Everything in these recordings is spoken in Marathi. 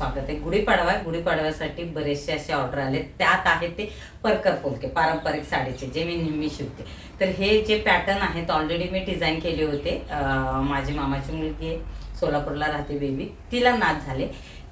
स्वागत आहे. गुढीपाडवा आहे. गुढीपाडव्यासाठी बरेचसे असे ऑर्डर आले त्यात आहे ते परकर पोलके पारंपरिक साडीचे जे मी नेहमी शिवते. तर हे जे पॅटर्न आहेत ऑलरेडी मी डिझाईन केले होते. माझी मामाची मुलगी आहे सोलापूरला राहते बेबी तिला नाच झाले.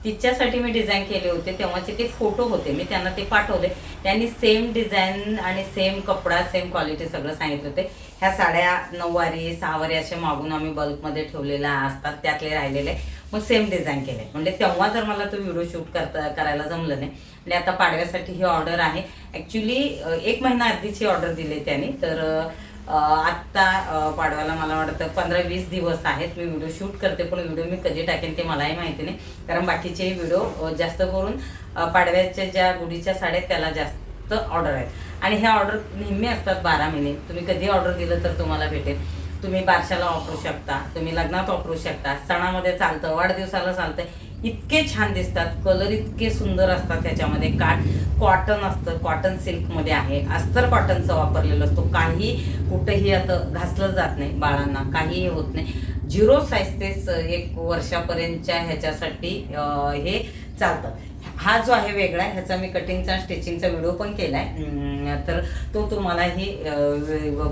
तिच्यासाठी मी डिझाईन केले होते. तेव्हाचे ते फोटो होते. मी त्यांना ते पाठवले. त्यांनी सेम डिझाईन आणि सेम कपडा सेम क्वालिटी सगळं सांगितलं होते. ह्या साड्या नऊवारी सहावारी असे मागून आम्ही बल्कमध्ये ठेवलेल्या असतात. त्यातले राहिलेले. मग सेम डिझाईन केले म्हणजे तेव्हा जर मला तो व्हिडिओ शूट करता करायला जमलं नाही म्हणजे आता पाडव्यासाठी ही ऑर्डर आहे. ॲक्च्युली एक महिना आधीची ऑर्डर दिली त्याने तर आत्ता पाडव्याला मला वाटतं पंधरा वीस दिवस आहेत. मी व्हिडिओ शूट करते पण व्हिडिओ मी कधी टाकेन ते मलाही माहिती नाही. कारण बाकीचे व्हिडिओ जास्त करून पाडव्याच्या ज्या गुढीच्या साड्या आहेत, त्याला जास्त ऑर्डर आहेत. आणि ह्या ऑर्डर नेहमी असतात बारा महिने. तुम्ही कधी ऑर्डर दिलं तर तुम्हाला भेटेल. तुम्ही बारशाला वापरू शकता तुम्ही लग्नात वापरू शकता सणामध्ये चालतं वाढदिवसाला चालतं इतके छान दिसतात कलर इतके सुंदर असतात त्याच्यामध्ये. काट कॉटन असतं कॉटन सिल्कमध्ये आहे. अस्तर कॉटनचं वापरलेलं असतो. काही कुठंही आता घासलं जात नाही बाळांना काहीही होत नाही. झिरो साईज ते एक वर्षापर्यंतच्या ह्याच्यासाठी हे चालतं. हा जो आहे वेगळा ह्याचा मी कटिंगचा स्टिचिंगचा व्हिडिओ पण केला आहे तर तो तुम्हालाही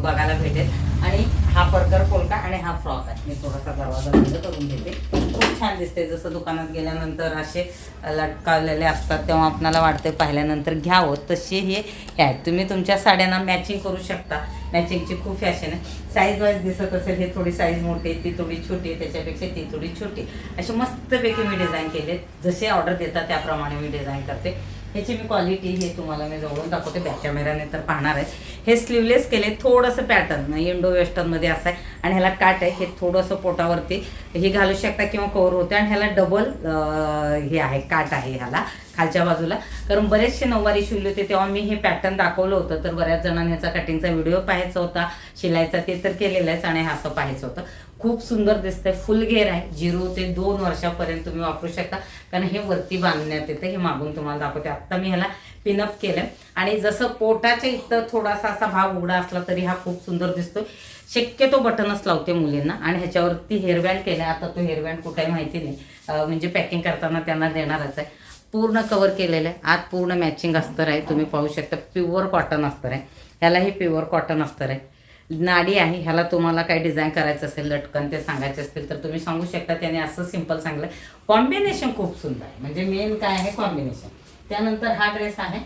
बघायला भेटेल. आणि हा परकर पोलका आणि हा फ्रॉक आहे. मी थोडासा दरवाजा बंद करून घेते. खूप छान दिसते. जसं दुकानात गेल्यानंतर असे लटकावलेले असतात तेव्हा आपणाला वाटते पाहिल्यानंतर घ्यावं हो. तसे हे हे आहेत. तुम्ही तुमच्या साड्यांना मॅचिंग करू शकता. मॅचिंगची खूप फॅशन आहे. साईज वाईज दिसत असेल हे थोडी साईज मोठी आहे ती थोडी छोटी आहे त्याच्यापेक्षा ती थोडी छोटी असे मस्तपैकी मी डिझाईन केले जसे ऑर्डर देतात त्याप्रमाणे मी डिझाईन करते. ह्याची मी क्वालिटी हे तुम्हाला मी जवळून दाखवते. बॅक कॅमेराने तर पाहणार आहे. हे स्लीवलेस केले थोडंसं पॅटर्न इंडो वेस्टर्नमध्ये असं आहे. आणि ह्याला काट आहे हे थोडंसं पोटावरती. हे घालू शकता किंवा कवर होते. आणि ह्याला डबल हे आहे काट आहे ह्याला खालच्या बाजूला. कारण बरेचसे नऊवारी शिवले होते तेव्हा मी हे पॅटर्न दाखवलं होतं. तर बऱ्याच जणांनी ह्याचा कटिंगचा व्हिडिओ पाहायचा होता. शिलायचा ते तर केलेलाच आणि हा असं पाहायचं होतं. खूप सुंदर दिसतंय. फुल घेर आहे. झिरो ते दोन वर्षापर्यंत तुम्ही वापरू शकता. कारण हे वरती बांधण्यात येतं. हे मागून तुम्हाला दाखवते. आत्ता मी ह्याला पिनअप केलं आणि जसं पोटाच्या इथं थोडासा असा भाग उघडा असला तरी हा खूप सुंदर दिसतोय. शक्यतो बटनच लावते मुलींना. आणि ह्याच्यावरती हेअरबँड केलं आता तो हेअरबँड कुठेही माहिती नाही. म्हणजे पॅकिंग करताना त्यांना देणारच आहे. पूर्ण कवर केलेलं आहे. आत पूर्ण मॅचिंग अस्तर आहे. तुम्ही पाहू शकता. प्युअर कॉटन अस्तर आहे. ह्यालाही प्युअर कॉटन अस्तर आहे. नाडी आहे ह्याला तुम्हाला काही डिझाईन करायचं असेल लटकन ते सांगायचे असतील तर तुम्ही सांगू शकता त्याने असं सिंपल सांगलं. कॉम्बिनेशन खूप सुंदर आहे. म्हणजे मेन काय आहे कॉम्बिनेशन त्यानंतर हा ड्रेस आहे.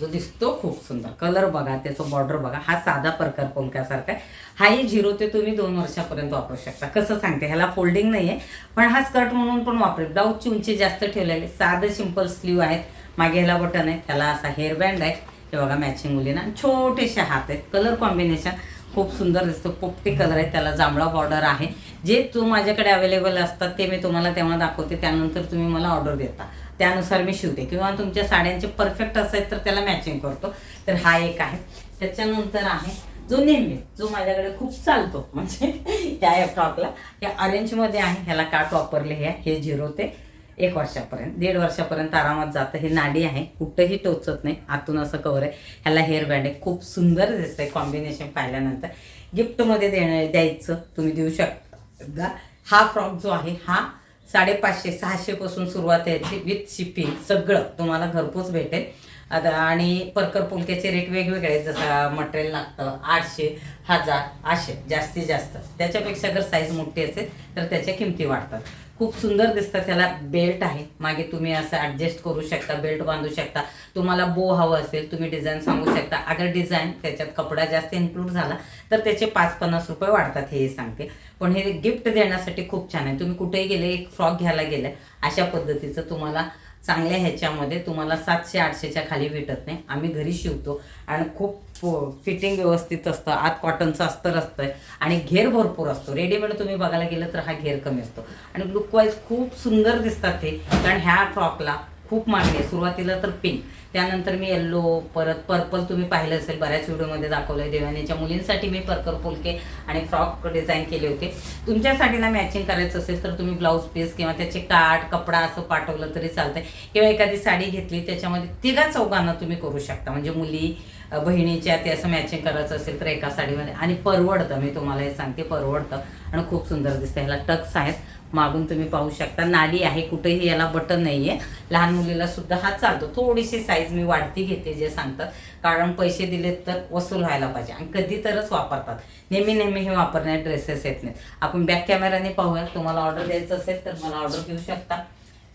जो दिसतो खूप सुंदर. कलर बघा त्याचं बॉर्डर बघा. हा साधा प्रकार पंख्यासारखा आहे. हाही झिरो ते तुम्ही दोन वर्षापर्यंत वापरू शकता. कसं सांगते ह्याला फोल्डिंग नाही आहे पण हा स्कर्ट म्हणून पण वापरेल. ब्लाऊजची उंची जास्त ठेवलेली साधं सिंपल स्लीव आहेत. मागे ह्याला बटन आहे. त्याला असा हेअरबँड आहे. हे बघा मॅचिंग मुलीना. छोटेसे हात आहेत. कलर कॉम्बिनेशन खूप सुंदर दिसतं. पोपटी कलर आहे त्याला जांभळा बॉर्डर आहे. जे तू माझ्याकडे अवेलेबल असतात ते मी तुम्हाला तेव्हा दाखवते. त्यानंतर तुम्ही मला ऑर्डर देता. त्यानुसार मी शिवते. किंवा तुमच्या साड्यांचे परफेक्ट असेल तर त्याला मॅचिंग करतो. तर हा एक आहे. त्याच्यानंतर आहे जो नेहमी जो माझ्याकडे खूप चालतो म्हणजे त्या फ्रॉकला या ऑरेंजमध्ये आहे. ह्याला काट वापरले हे? हे झिरो ते एक वर्षापर्यंत दीड वर्षापर्यंत आरामात जातं हे नाडी आहे. कुठंही टोचत नाही आतून असं कवर आहे. ह्याला हेअर बँड आहे. खूप सुंदर दिसतंय कॉम्बिनेशन पाहिल्यानंतर. गिफ्टमध्ये देणं द्यायचं तुम्ही देऊ शकता. हा फ्रॉक जो आहे हा साडेपाचशे सहाशेपासून सुरुवात यायची याची विथ शिपिंग सगळं तुम्हाला घरपोच भेटेल. आता आणि परकर पुलक्याचे रेट वेगवेगळे आहेत. जसं मटेरियल लागतं आठशे हजार असे जास्तीत जास्त. त्याच्यापेक्षा जर साईज मोठी असेल तर त्याच्या किमती वाढतात. खूप सुंदर दिसतं त्याला बेल्ट आहे. मागे तुम्ही असं ॲडजस्ट करू शकता बेल्ट बांधू शकता. तुम्हाला बो हवं असेल तुम्ही डिझाईन सांगू शकता. अगर डिझाईन त्याच्यात कपडा जास्त इन्क्लूड झाला तर त्याचे पाच पन्नास रुपये वाढतात हे सांगते. पण हे गिफ्ट देण्यासाठी खूप छान आहे. तुम्ही कुठेही गेले एक फ्रॉक घ्यायला गेलं अशा पद्धतीचं तुम्हाला चांगल्या ह्याच्यामध्ये तुम्हाला सातशे आठशेच्या खाली भेटत नाही. आम्ही घरी शिवतो. आणि खूप फिटिंग व्यवस्थित असतं आत कॉटनचं अस्तर असतं आणि घेर भरपूर असतो. रेडीमेड तुम्ही बघायला गेलं तर हा घेर कमी असतो. आणि लुकवाईज खूप सुंदर दिसतात ते कारण ह्या फ्रॉकला खूप मागणी आहे. सुरुवातीला तर पिंक त्यानंतर मी येल्लो परत पर्पल तुम्ही पाहिलं असेल बऱ्याच व्हिडिओमध्ये दाखवलं आहे देवानीच्या मुलींसाठी मी पर्कर पोलके आणि फ्रॉक डिझाईन केले होते. तुमच्या साडीला मॅचिंग करायचं असेल तर तुम्ही ब्लाऊज पीस किंवा त्याचे काठ कपडा असं पाठवलं तरी चालतंय. किंवा एखादी साडी घेतली त्याच्यामध्ये तिघा चौघांना तुम्ही करू शकता. म्हणजे मुली बहिणीच्या ते असं मॅचिंग करायचं असेल तर एका साडीमध्ये. आणि परवडतं मी तुम्हाला हे सांगते परवडतं. आणि खूप सुंदर दिसतं. ह्याला टक्स आहेत. मागून तुम्ही पाहू शकता. नाडी आहे कुठेही याला बटन नाही आहे लहान मुलीला सुद्धा हा चालतो. थोडीशी साईज मी वाढती घेते जे सांगतात. कारण पैसे दिलेत तर वसूल व्हायला पाहिजे. आणि कधी तरच वापरतात. नेहमी नेहमी हे वापरण्यात ड्रेसेस येत नाहीत. आपण बॅक कॅमेऱ्याने पाहूया. तुम्हाला ऑर्डर द्यायचं असेल तर मला ऑर्डर घेऊ शकता.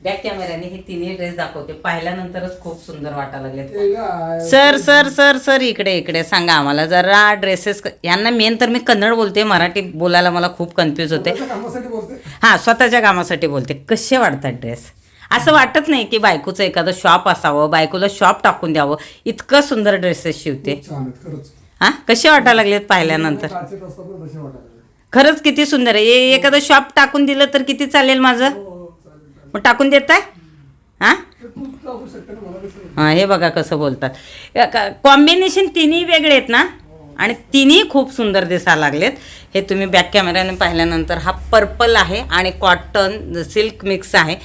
बॅक कॅमेऱ्याने हे तिन्ही ड्रेस दाखवते. पाहिल्यानंतरच खूप सुंदर वाटायला लागले सर सर सर सर इकडे इकडे सांगा आम्हाला. जरा ड्रेसेस यांना मेन तर मी कन्नड बोलते मराठी बोलायला मला खूप कन्फ्यूज होते. हां स्वतःच्या कामासाठी बोलते. कसे वाटतात ड्रेस असं वाटत नाही की बायकोचं एखादं शॉप असावं बायकोला शॉप टाकून द्यावं. इतकं सुंदर ड्रेसेस शिवते. हां कसे वाटायला लागलेत पाहिल्यानंतर. खरंच किती सुंदर आहे. ए- एखादं शॉप टाकून दिलं तर किती चालेल माझं? हो. मग टाकून देताय? हां? हां हे बघा कसं बोलतात. कॉम्बिनेशन तिन्ही वेगळे आहेत ना? आणि तिन्ही खूप सुंदर दिसायला लागलेत. हे तुम्ही बॅक कॅमेऱ्याने पाहिल्यानंतर हा पर्पल आहे आणि कॉटन सिल्क मिक्स आहे.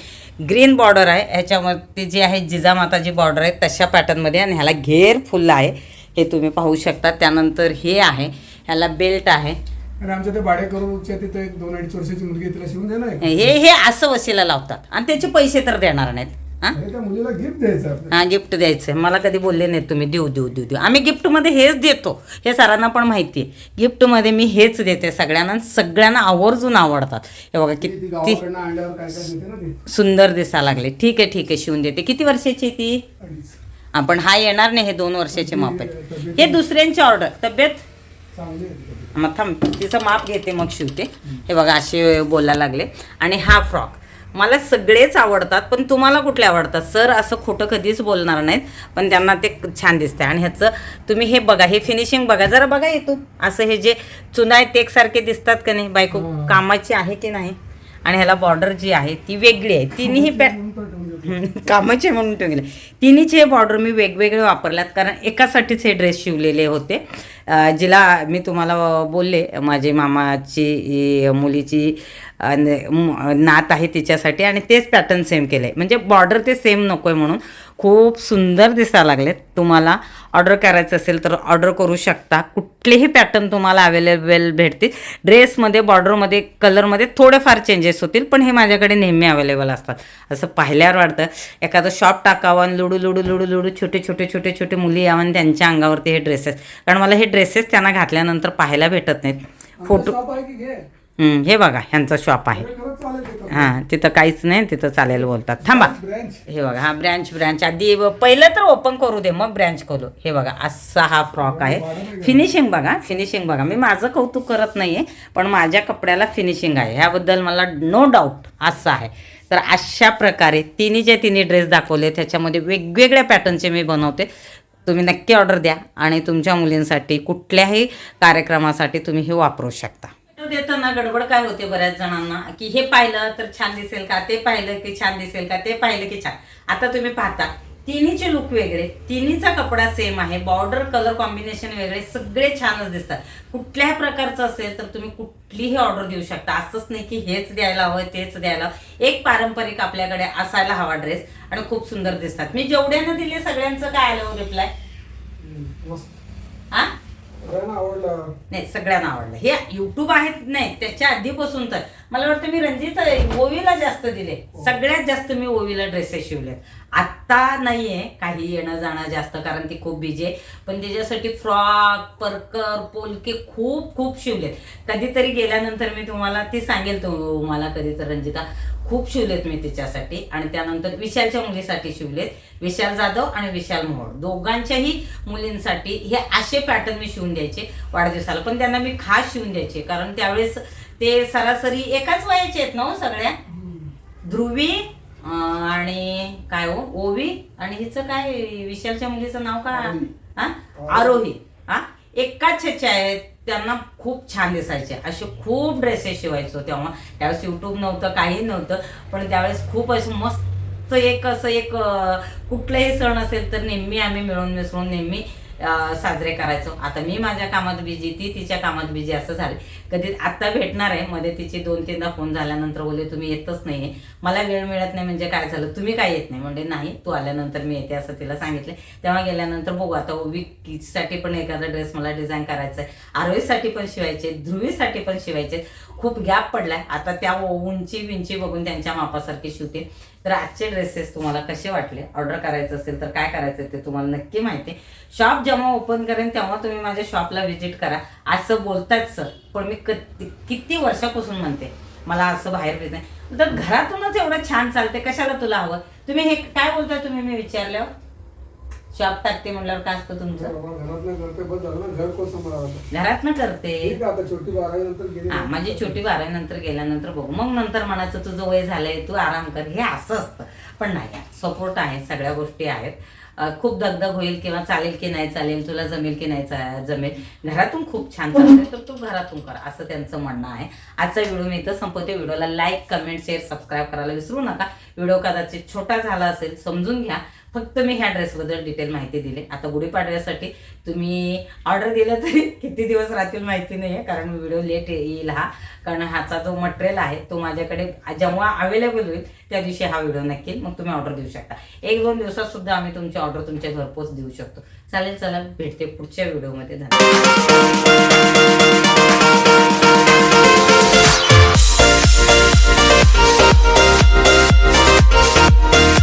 ग्रीन बॉर्डर आहे. ह्याच्यावरती जी आहे जिजामाताची बॉर्डर आहे तशा पॅटर्नमध्ये आणि ह्याला घेर फुल आहे. हे तुम्ही पाहू शकता. त्यानंतर हे आहे. ह्याला बेल्ट आहे. आणि आमच्या ते भाडे करूच्या तिथे एक दोन अडीच वर्षाची मुलगी तिला शिवून दे ना एक. हे हे असं वशीला लावतात. आणि त्याचे पैसे तर देणार नाहीत. हां? आणि त्या मुलीला गिफ्ट द्यायचं. हा गिफ्ट द्यायचं मला कधी बोलले नाही तुम्ही देऊ देऊ देऊ देऊ. आम्ही गिफ्टमध्ये हेच देतो. हे सरांना पण माहिती आहे. गिफ्टमध्ये मी हेच देते सगळ्यांना आणि सगळ्यांना आवर्जून आवडतात. हे बघा ती ती किती गावाकडनं आणल्यावर काय काय देते ना ती? सुंदर दिसायला लागले. ठीक आहे ठीक आहे. शिवून देते. किती वर्षाची आहे ती? अडीच. आपण हा येणार नाही हे दोन वर्षाचे माप आहे हे दुसऱ्यांची ऑर्डर तब्येत? चांगली आहे ती. मग थांब तिचं माप घेते मग शिवते. हे बघा असे बोलायला लागले. आणि हा फ्रॉक. मला सगळेच आवडतात पण तुम्हाला कुठले आवडतात? सर असं खोटं कधीच बोलणार नाहीत पण त्यांना ते छान दिसते आणि ह्याचं तुम्ही हे बघा हे फिनिशिंग बघा जरा बघा येतो असं हे जे चुना आहेत ते एकसारखे दिसतात का नाही? बायको हा. कामाची आहे की नाही? आणि ह्याला बॉर्डर जी आहे ती वेगळी आहे. तिन्ही पॅ कामाचे म्हणून ठेवले तिन्हीचे बॉर्डर मी वेगवेगळे वापरल्यात कारण एकासाठीच हे ड्रेस शिवलेले होते. जिला मी तुम्हाला बोलले माझे मामाची मुलीची नात आहे तिच्यासाठी आणि तेच पॅटर्न सेम केले म्हणजे बॉर्डर ते सेम नको आहे म्हणून खूप सुंदर दिसायला लागलेत. तुम्हाला ऑर्डर करायचं असेल तर ऑर्डर करू शकता. कुठलेही पॅटर्न तुम्हाला अवेलेबल भेटतील. ड्रेसमध्ये बॉर्डरमध्ये कलरमध्ये थोडेफार चेंजेस होतील पण हे माझ्याकडे नेहमी अवेलेबल असतात. असं पाहिल्यावर वाटतं एखादं शॉप टाकावं आणि लुडू लुडू लुडू लुडू छोटे छोटे छोटे छोटे मुली यावं आणि त्यांच्या अंगावरती हे ड्रेसेस कारण मला हे ड्रेसेस त्यांना घातल्यानंतर पाहायला भेटत नाहीत. फोटो आहे हे बघा ह्यांचा शॉप आहे. हां तिथं काहीच नाही तिथं चालेल बोलतात. थांबा. हे बघा हा ब्रँच ब्रँच. आधी पहिलं तर ओपन करू दे मग ब्रँच करू हे बघा असा हा फ्रॉक आहे. फिनिशिंग बघा फिनिशिंग बघा. मी माझं कौतुक करत नाहीये पण माझ्या कपड्याला फिनिशिंग आहे. ह्याबद्दल मला नो डाऊट असं आहे. तर अशा प्रकारे तिन्हीचे तिन्ही ड्रेस दाखवले त्याच्यामध्ये वेगवेगळ्या पॅटर्नचे मी बनवते. तुम्ही नक्की ऑर्डर द्या आणि तुमच्या मुलींसाठी कुठल्याही कार्यक्रमासाठी तुम्ही हे वापरू शकता. देताना गडबड काय होते बऱ्याच जणांना? की हे पाहिलं तर छान दिसेल का? ते पाहिलं की छान दिसेल का? ते पाहिलं की छान. आता तुम्ही पाहता. तिन्हीचे लुक वेगळे. तिन्हीचा कपडा सेम आहे. बॉर्डर कलर कॉम्बिनेशन वेगळे. सगळे छानच दिसतात. कुठल्याही प्रकारचं असेल तर तुम्ही कुठलीही ऑर्डर देऊ शकता. असंच नाही की हेच द्यायला हवं तेच द्यायला. एक पारंपरिक आपल्याकडे असायला हवा ड्रेस आणि खूप सुंदर दिसतात. मी जेवढ्यांना दिले सगळ्यांचं काय आलं रिप्लाय हा आवडलं. नाही सगळ्यांना आवडलं. हे युट्यूब आहेत? नाही त्याच्या आधीपासून तर. मला वाटतं मी रंजित ओवीला जास्त दिले. सगळ्यात जास्त मी ओवीला ड्रेसेस शिवले आत्ता नाहीये. काही येणं जाणं जास्त कारण ती खूप बिजी आहे. पण त्याच्यासाठी फ्रॉक परकर पोलके खूप खूप शिवलेत. कधीतरी गेल्यानंतर मी तुम्हाला ती सांगेल तुम्हाला कधी तर रंजिता. खूप शिवलेत मी तिच्यासाठी आणि त्यानंतर विशालच्या मुलीसाठी शिवलेत. विशाल जाधव आणि विशाल मोहोळ. दोघांच्याही मुलींसाठी हे असे पॅटर्न मी शिवून द्यायचे वाढदिवसाला. पण त्यांना मी खास शिवून द्यायचे. कारण त्यावेळेस ते सरासरी एकाच वयाचे आहेत ना हो सगळ्या? ध्रुवी आणि काय हो? ओवी? आणि हिचं काय? विशालच्या मुलीचं नाव काय. हा? आरोही. हा? एकाच ह्याचे आहेत. त्यांना खूप छान दिसायचे. असे खूप ड्रेसेस शिवायचो तेव्हा त्यावेळेस युट्यूब नव्हतं काही नव्हतं. पण त्यावेळेस खूप असं मस्त एक असं एक कुठलाही सण असेल तर नेहमी आम्ही मिळून मिसळून नेहमी साजरे करायचो. आता मी माझ्या कामात बिझी ती तिच्या कामात बिझी असं झाले कधी आत्ता भेटणार आहे मध्ये तिची दोन तीनदा फोन झाल्यानंतर बोलले तुम्ही येतच नाही मला वेळ मिळत नाही म्हणजे काय झालं? तुम्ही काय येत नाही? म्हणजे नाही तू आल्यानंतर मी येते असं तिला सांगितलं. तेव्हा गेल्यानंतर बघू आता विकीसाठी पण एखादा ड्रेस मला डिझाईन करायचा आहे. आरोहीसाठी पण शिवायचे ध्रुवीसाठी पण शिवायचे. खूप गॅप पडलाय. आता त्या उंची विंची बघून त्यांच्या मापासारखी शिवते तर आजचे ड्रेसेस तुम्हाला कसे वाटले? ऑर्डर करायचं असेल तर काय करायचं ते तुम्हाला नक्की माहिती शॉप जेव्हा ओपन करेन तेव्हा तुम्ही माझ्या शॉपला व्हिजिट करा. असं बोलताच सर पण मी किती वर्षापासून म्हणते मला असं बाहेर भेटत तर घरातूनच एवढं छान चालते कशाला तुला हवं? तुम्ही हे काय बोलताय तुम्ही? मी विचारल्यावर? शॉप टाकते म्हटल्यावर काय असतं तुमचं? घरात नाही करते बस झालं ना करते. हा माझी छोटी बारावी नंतर गेल्यानंतर बघू. मग नंतर म्हणायचं तुझं वय झालंय तू आराम कर. हे असं असतं. पण नाही सपोर्ट आहे सगळ्या गोष्टी आहेत. खूप दगदग होईल किंवा चालेल की नाही चालेल तुला जमेल की नाही जमेल. घरातून खूप छान चालते तर तू घरातून कर असं त्यांचं म्हणणं आहे. आजचा व्हिडिओ मी इथं संपवते. व्हिडिओला लाईक कमेंट शेअर सबस्क्राईब करायला विसरू नका. व्हिडिओ कदाचित छोटा झाला असेल समजून घ्या. फक्त मी ह्या ड्रेसबद्दल डिटेल माहिती दिली. आता गुढीपाडव्यासाठी तुम्ही ऑर्डर दिलं तरी किती दिवस राहतील माहिती नाही आहे कारण व्हिडिओ लेट येईल हा. कारण ह्याचा जो मटेरियल आहे तो माझ्याकडे जेव्हा अवेलेबल होईल त्या दिवशी हा व्हिडिओ नक्की मग तुम्ही ऑर्डर देऊ शकता. एक दोन दिवसात सुद्धा आम्ही तुमची ऑर्डर तुमच्या घरपोच देऊ शकतो. चालेल चला भेटते पुढच्या व्हिडिओमध्ये धन्यवाद.